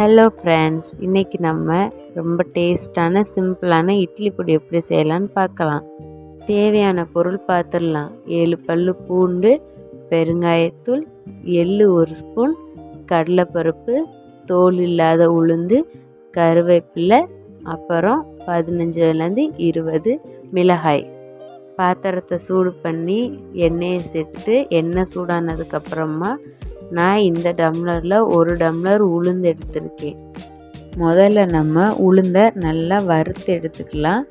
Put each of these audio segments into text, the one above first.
Hello friends இன்றைக்கி நம்ம ரொம்ப டேஸ்டான சிம்பிளான இட்லி பொடி எப்படி செய்யலான்னு பார்க்கலாம். தேவையான பொருள் பார்த்துடலாம். ஏழு பல்லு பூண்டு பெருங்காயத்தூள் எள்ளு ஒரு ஸ்பூன் கடலைப்பருப்பு தோல் இல்லாத உளுந்து கருவேப்பிலை அப்புறம் பதினஞ்சுலேருந்து இருபது மிளகாய். பாத்திரத்தை சூடு பண்ணி எண்ணெயை சேர்த்துட்டு எண்ணெய் சூடானதுக்கப்புறமா நான் இந்த டம்ளரில் ஒரு டம்ளர் உளுந்து எடுத்திருக்கேன். முதல்ல நம்ம உளுந்தை நல்லா வறுத்து எடுத்துக்கலாம்.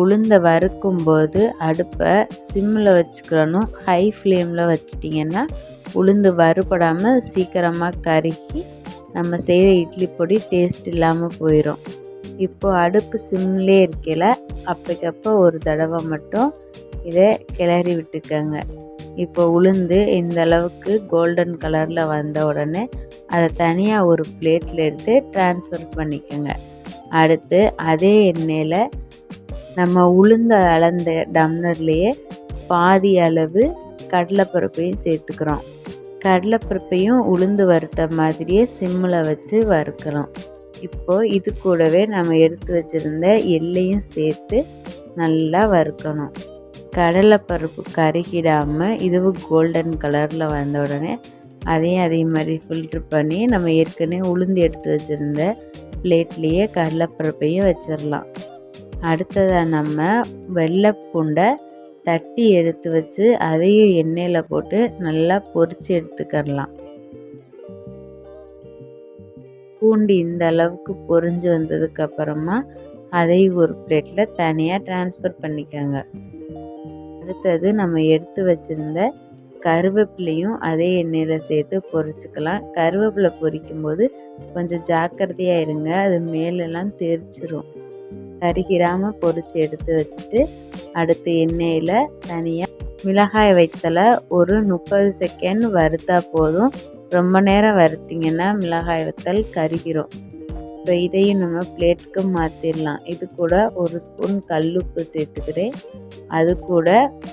உளுந்தை வறுக்கும்போது அடுப்பை சிம்மில் வச்சுக்கிறணும் ஹை ஃப்ளேமில் வச்சிட்டிங்கன்னா உளுந்து வறுபடாமல் சீக்கிரமாக கருக்கி நம்ம செய்கிற இட்லி பொடி டேஸ்ட் இல்லாமல் போயிடும் இப்போது அடுப்பு சிம்லே இருக்கல அப்போக்கப்போ ஒரு தடவை மட்டும் இதை கிளறி விட்டுக்கோங்க. இப்போ உளுந்து இந்த அளவுக்கு கோல்டன் கலரில் வந்த உடனே அதை தனியாக ஒரு பிளேட்டில் எடுத்து ட்ரான்ஸ்ஃபர் பண்ணிக்கோங்க. அடுத்து அதே எண்ணெயில் நம்ம உளுந்த அளந்த டம்ளர்லேயே பாதி அளவு கடலைப்பருப்பையும் சேர்த்துக்கிறோம். கடலைப்பருப்பையும் உளுந்து வறுத்த மாதிரியே சிம்மில் வச்சு வறுக்கணும் இப்போது இது கூடவே நம்ம எடுத்து வச்சுருந்த எள்ளையும் சேர்த்து நல்லா வறுக்கணும். கடலைப்பருப்பு கருகிடாமல் இதுவும் கோல்டன் கலரில் வந்த உடனே அதையும் அதே மாதிரி ஃபில்ட்ரு பண்ணி நம்ம ஏற்கனவே உளுந்து எடுத்து வச்சுருந்த பிளேட்லேயே கடலைப்பருப்பையும் வச்சிடலாம் அடுத்ததாக நம்ம வெள்ளைப்பூண்டை தட்டி எடுத்து வச்சு அதையும் எண்ணெயில் போட்டு நல்லா பொரித்து எடுத்துக்கிடலாம் பூண்டு இந்த அளவுக்கு பொரிஞ்சு வந்ததுக்கப்புறமா அதையும் ஒரு பிளேட்டில் தனியாக ட்ரான்ஸ்ஃபர் பண்ணிக்கோங்க. அடுத்தது நம்ம எடுத்து வச்சுருந்த கருவேப்பிலையும் அதே எண்ணெயில் சேர்த்து பொரிச்சிக்கலாம். கருவேப்பிலை பொரிக்கும் போது கொஞ்சம் ஜாக்கிரதையாக இருங்க. அது மேலெல்லாம் தெரிச்சிரும். கருகிராமல் பொரித்து எடுத்து வச்சுட்டு அடுத்து எண்ணெயில் தனியாக மிளகாய் வைத்தலை ஒரு முப்பது செகண்ட் வறுத்தா போதும். ரொம்ப நேரம் வறுத்திங்கன்னா மிளகாய் வத்தல் கருகிரும். இப்போ இதையும் நம்ம பிளேட்டுக்கு மாற்றிடலாம் இது கூட ஒரு ஸ்பூன் கல்லுப்பு சேர்த்துக்கிறேன். அது கூட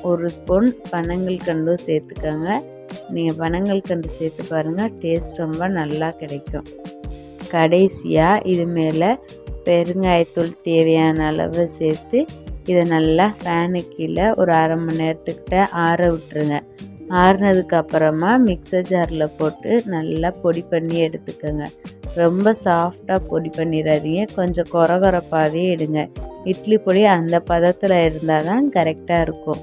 ஒரு ஸ்பூன் பனங்கள் கண்டும் சேர்த்துக்கோங்க. நீங்கள் பனங்கள் கண்டு சேர்த்து பாருங்கள் டேஸ்ட் ரொம்ப நல்லா கிடைக்கும். கடைசியாக இது மேலே பெருங்காயத்தூள் தேவையான அளவு சேர்த்து இதை நல்லா ஃபேனு கீழே ஒரு அரை மணி நேரத்துக்கிட்ட ஆற விட்டுருங்க. ஆறுனதுக்கப்புறமா மிக்சர் ஜாரில் போட்டு நல்லா பொடி பண்ணி எடுத்துக்கோங்க. ரொம்ப சாஃப்டாக பொடி பண்ணிடாதீங்க. கொஞ்சம் கொரகொரப்பாகவே எடுங்க. இட்லி பொடி அந்த பதத்தில் இருந்தால் தான் கரெக்டாக இருக்கும்.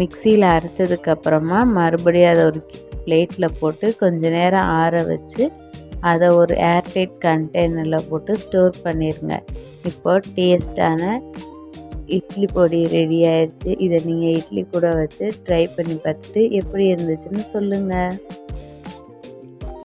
மிக்சியில் அரைச்சதுக்கப்புறமா மறுபடியும் அதை ஒரு பிளேட்டில் போட்டு கொஞ்சம் நேரம் ஆற வச்சு அதை ஒரு ஏர்டைட் கண்டெய்னரில் போட்டு ஸ்டோர் பண்ணிடுங்க இப்போ டேஸ்டான இட்லி பொடி ரெடி ஆயிடுச்சு. இதை நீங்கள் இட்லி கூட வச்சு ட்ரை பண்ணி பார்த்துட்டு எப்படி இருந்துச்சுன்னு சொல்லுங்கள்